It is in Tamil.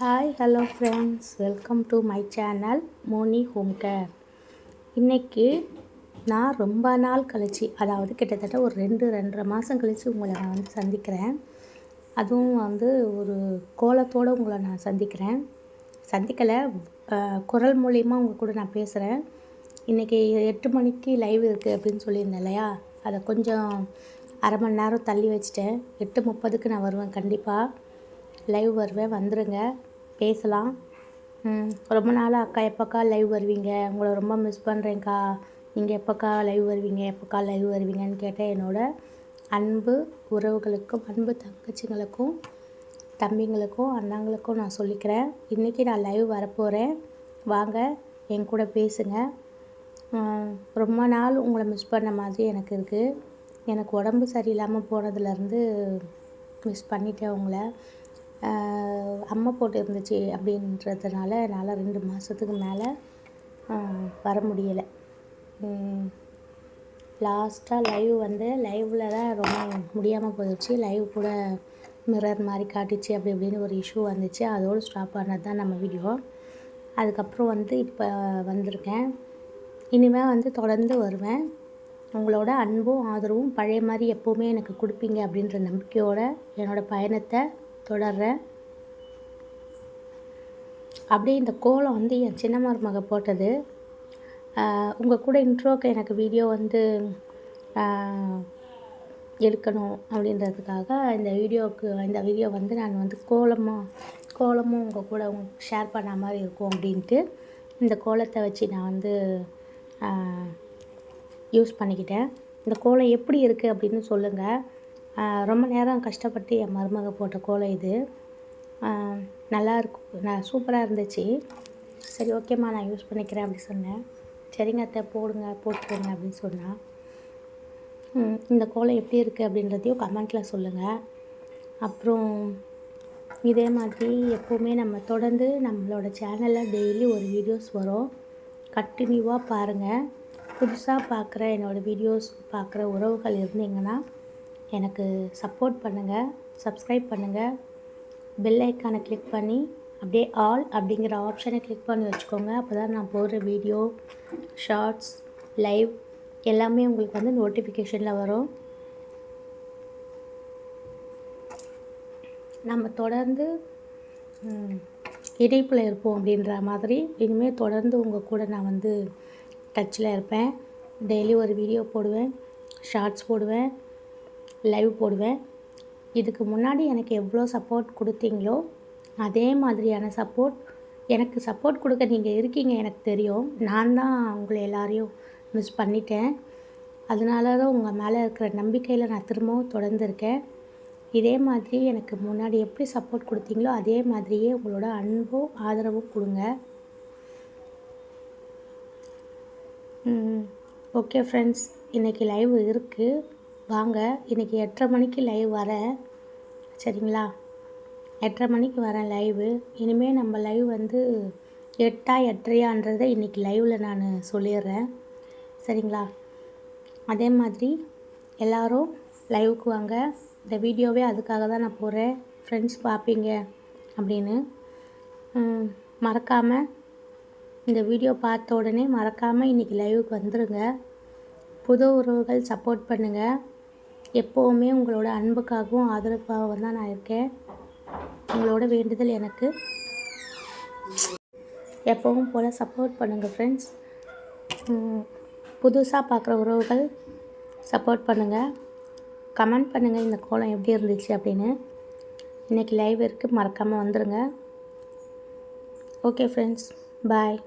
Hi hello friends welcome to my channel Moni home care இன்றைக்கி நான் ரொம்ப நாள் கழித்து அதாவது கிட்டத்தட்ட ஒரு ரெண்டு ரெண்டரை மாதம் கழித்து உங்களை நான் வந்து சந்திக்கிறேன். அதுவும் வந்து ஒரு கோலத்தோடு உங்களை நான் சந்திக்கிறேன். சந்திக்கலை குரல் மூலிமா உங்கள் கூட நான் பேசுகிறேன் இன்றைக்கி எட்டு மணிக்கு லைவ் இருக்குது அப்படின்னு சொல்லியிருந்தேன் இல்லையா? அதை கொஞ்சம் அரை மணி நேரம் தள்ளி வச்சுட்டேன். எட்டு முப்பதுக்கு நான் வருவேன் கண்டிப்பாக லைவ் வருவேன் வந்துடுங்க பேசலாம். ரொம்ப நாளாக அக்கா எப்போக்கா லைவ் வருவீங்க? உங்களை ரொம்ப மிஸ் பண்ணுறேங்க்கா நீங்கள் எப்போக்கா லைவ் வருவீங்க? எப்போக்கா லைவ் வருவீங்கன்னு கேட்டேன் என்னோடய அன்பு உறவுகளுக்கும் அன்பு தங்கச்சிங்களுக்கும் தம்பிங்களுக்கும் அண்ணாங்களுக்கும் நான் சொல்லிக்கிறேன். இன்றைக்கி நான் லைவ் வரப்போகிறேன் வாங்க என் கூட பேசுங்க. ரொம்ப நாள் உங்களை மிஸ் பண்ண மாதிரி எனக்கு இருக்குது எனக்கு உடம்பு சரியில்லாமல் போனதுலேருந்து மிஸ் பண்ணிட்டேன் உங்களை. அம்மை போட்டு இருந்துச்சு அப்படின்றதுனால என்னால் ரெண்டு மாதத்துக்கு மேலே வர முடியலை. லாஸ்ட்டாக லைவ் வந்து லைவில் தான் ரொம்ப முடியாமல் போயிடுச்சு. லைவ் கூட மிரர் மாதிரி காட்டிச்சு அப்படி இப்படின்னு ஒரு இஷ்யூ வந்துச்சு. அதோடு ஸ்டாப் ஆனது தான் நம்ம வீடியோ அதுக்கப்புறம் வந்து இப்போ வந்திருக்கேன். இனிமேல் வந்து தொடர்ந்து வருவேன். உங்களோட அன்பும் ஆதரவும் பழைய மாதிரி எப்போவுமே எனக்கு கொடுப்பீங்க அப்படின்ற நம்பிக்கையோடு என்னோடய பயணத்தை தொடர்றேன் அப்படியே இந்த கோலம் வந்து என் சின்ன மருமக போட்டது. உங்கள் கூட இன்ட்ரோக்கு எனக்கு வீடியோ வந்து எடுக்கணும் அப்படின்றதுக்காக இந்த வீடியோவுக்கு இந்த வீடியோ வந்து நான் வந்து கோலமாக கோலமும் உங்கள் கூட ஷேர் பண்ண மாதிரி இருக்கும் அப்படின்ட்டு இந்த கோலத்தை வச்சு நான் வந்து யூஸ் பண்ணிக்கிட்டேன். இந்த கோலம் எப்படி இருக்குது அப்படின்னு சொல்லுங்கள் ரொம்ப நேரம் கஷ்டப்பட்டு என் மருமக போட்ட கோலம் இது. நல்லா இருக்கும் நான் சூப்பராக இருந்துச்சு. சரி ஓகேம்மா நான் யூஸ் பண்ணிக்கிறேன் அப்படி சொன்னேன். சரிங்க அத்தை போடுங்க போட்டுக்கோங்க அப்படின்னு சொன்னான் இந்த கோலம் எப்படி இருக்குது அப்படின்றதையும் கமெண்ட்டில் சொல்லுங்கள் அப்புறம் இதே மாதிரி எப்போவுமே நம்ம தொடர்ந்து நம்மளோட சேனலில் டெய்லி ஒரு வீடியோஸ் வரும். கண்டினியூவாக பாருங்கள் புதுசாக பார்க்குற என்னோடய வீடியோஸ் பார்க்குற உறவுகள் இருந்தீங்கன்னா எனக்கு சப்போர்ட் பண்ணுங்கள் சப்ஸ்கிரைப் பண்ணுங்கள் பெல் ஐக்கானை கிளிக் பண்ணி அப்படியே ஆல் அப்படிங்கிற ஆப்ஷனை கிளிக் பண்ணி வச்சுக்கோங்க. அப்போ தான் நான் போடுற வீடியோ ஷார்ட்ஸ் லைவ் எல்லாமே உங்களுக்கு வந்து நோட்டிஃபிகேஷனில் வரும். நம்ம தொடர்ந்து இணைப்பில் இருப்போம் அப்படின்ற மாதிரி. இனிமேல் தொடர்ந்து உங்கள் கூட நான் வந்து டச்சில் இருப்பேன். டெய்லி ஒரு வீடியோ போடுவேன் ஷார்ட்ஸ் போடுவேன். லைவ் போடுவேன். இதுக்கு முன்னாடி எனக்கு எவ்வளோ சப்போர்ட் கொடுத்தீங்களோ அதே மாதிரியான சப்போர்ட் எனக்கு சப்போர்ட் கொடுக்க நீங்கள் இருக்கீங்க எனக்கு தெரியும். நான் தான் உங்களை எல்லாரையும் மிஸ் பண்ணிட்டேன். அதனால தான் உங்கள் மேலே இருக்கிற நம்பிக்கையில் நான் திரும்பவும் தொடர்ந்துருக்கேன். இதே மாதிரி எனக்கு முன்னாடி எப்படி சப்போர்ட் கொடுத்தீங்களோ அதே மாதிரியே உங்களோட அன்பும் ஆதரவும் கொடுங்க. ஓகே ஃப்ரெண்ட்ஸ் இன்றைக்கி லைவ் இருக்குது வாங்க இன்றைக்கி எட்டரை மணிக்கு லைவ் வரேன் சரிங்களா? எட்டரை மணிக்கு வரேன் லைவு இனிமேல் நம்ம லைவ் வந்து எட்டா எட்டரையான்றதை இன்றைக்கி லைவில் நான் சொல்லிடுறேன். சரிங்களா? அதே மாதிரி எல்லோரும் லைவுக்கு வாங்க. இந்த வீடியோவே அதுக்காக தான் நான் போகிறேன் ஃப்ரெண்ட்ஸ் பார்ப்பீங்க அப்படின்னு. மறக்காமல் இந்த வீடியோ பார்த்த உடனே மறக்காமல் இன்றைக்கி லைவுக்கு வந்துடுங்க புது உறவுகள் சப்போர்ட் பண்ணுங்கள் எப்போவுமே உங்களோட அன்புக்காகவும் ஆதரவுக்காகவும் தான் நான் இருக்கேன். உங்களோட வேண்டுதல் எனக்கு. எப்பவும் போல் சப்போர்ட் பண்ணுங்கள் ஃப்ரெண்ட்ஸ் புதுசாக பார்க்குற உறவுகள் சப்போர்ட் பண்ணுங்கள் கமெண்ட் பண்ணுங்கள் இந்த கோலம் எப்படி இருந்துச்சு அப்படின்னு. இன்றைக்கி லைவ் இருக்குது மறக்காமல் வந்துடுங்க ஓகே ஃப்ரெண்ட்ஸ் பாய்